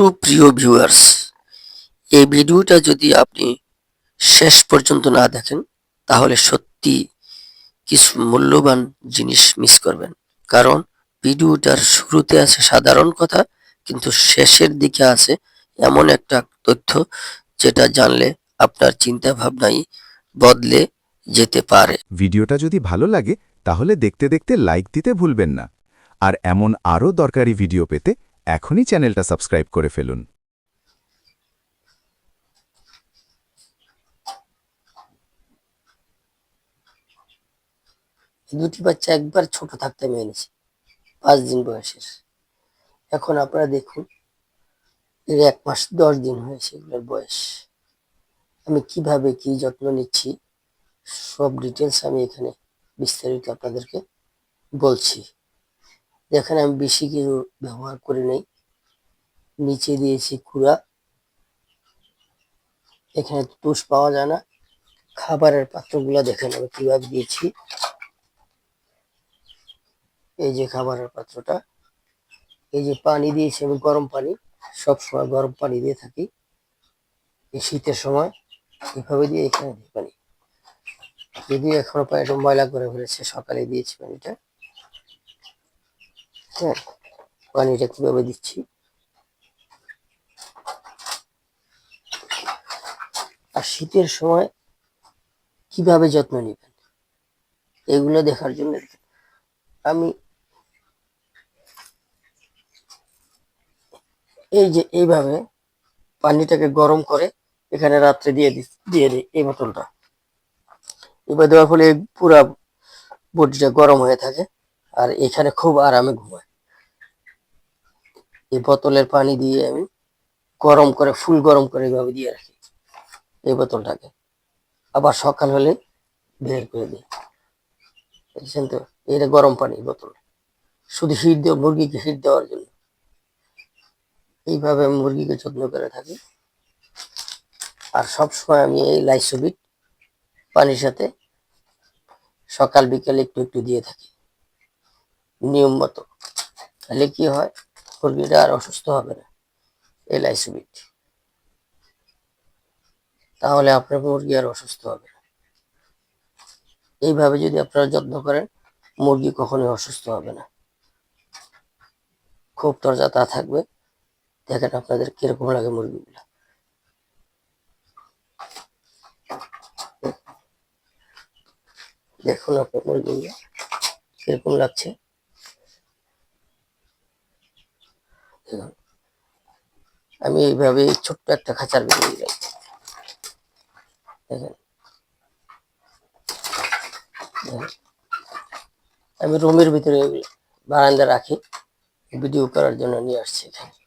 সুপ্রিয় ভিউয়ার্স এই ভিডিওটা যদি আপনি শেষ পর্যন্ত না দেখেন, তাহলে সত্যি কিছু মূল্যবান জিনিস মিস করবেন। কারণ ভিডিওটার শুরুতে আছে সাধারণ কথা, কিন্তু শেষের দিকে আছে এমন একটা তথ্য যেটা জানলে আপনার চিন্তা ভাবনাই বদলে যেতে পারে। ভিডিওটা যদি ভালো লাগে, তাহলে দেখতে দেখতে লাইক দিতে ভুলবেন না। আর এমন আরও দরকারি ভিডিও পেতে এখনই চ্যানেলটা সাবস্ক্রাইব করে ফেলুন। দুটি বাচ্চা একবার ছোট থাকতে আমি এনেছি পাঁচ দিন বয়সের। এখন আপনারা দেখুন, এর এক মাস দশ দিন হয়েছে এগুলোর বয়স। আমি কীভাবে কি যত্ন নিচ্ছি, সব ডিটেলস আমি এখানে বিস্তারিত আপনাদেরকে বলছি। দেখেন, আমি বেশি কিছু ব্যবহার করি নাই। নিচে দিয়েছি কুড়া। এখানে তুষ পাওয়া যায় না। খাবারের পাত্রগুলো দেখেন, আমি কীভাবে দিয়েছি। এই যে খাবারের পাত্রটা। এই যে পানি দিয়েছি আমি, গরম পানি। সব সময় গরম পানি দিয়ে থাকি। এই শীতের সময় এভাবে দিয়ে এখানে পানি। যদিও এখনও পানিটা ময়লা করে ফেলেছে, সকালে দিয়েছি পানিটা। হ্যাঁ পানিটা কীভাবে দিচ্ছি? আর শীতের সময় কীভাবে যত্ন নেবেন? এগুলো দেখার জন্য আমি এই যে এইভাবে পানিটাকে গরম করে এখানে রাত্রে দিয়ে দি দিয়ে দিই এই বোতলটা। এবার দেওয়ার ফলে পুরা বডিটা গরম হয়ে থাকে আর এখানে খুব আরামে ঘুমায়। এই বোতলের পানি দিয়ে আমি গরম করে, ফুল গরম করে এইভাবে দিয়ে রাখি এই বোতলটাকে। আবার সকাল হলে বের করে দিই। দেখছেন তো? এটা গরম পানি বোতল। শুধু হিট দেওয়া, মুরগিকে হিট দেওয়ার জন্য। এইভাবে আমি মুরগিকে যত্ন করে থাকি। আর সব সময় আমি এই লাইসোবিট পানির সাথে সকাল, বিকেল একটু একটু দিয়ে থাকি। নিয়ম মতো। তাহলে কি হয়? মুরগিটা আর অসুস্থ হবে না, এই লাইসোবিট তাহলে আপনার মুরগি আর অসুস্থ হবে না। এইভাবে যদি আপনারা যত্ন করেন, মুরগি কখনোই অসুস্থ হবে না। খুব তরজা তা থাকবে। দেখেন আপনাদের কীরকম লাগে মুরগিগুলা। দেখুন আপনার মুরগিগুলো কীরকম লাগছে দেখুন আমি এইভাবে ছোট্ট একটা খাঁচার ভিতরে যাই। দেখেন। আমি রুমের ভিতরে বারান্দা রাখি, ভিডিও করার জন্য নিয়ে আসছি এখানে।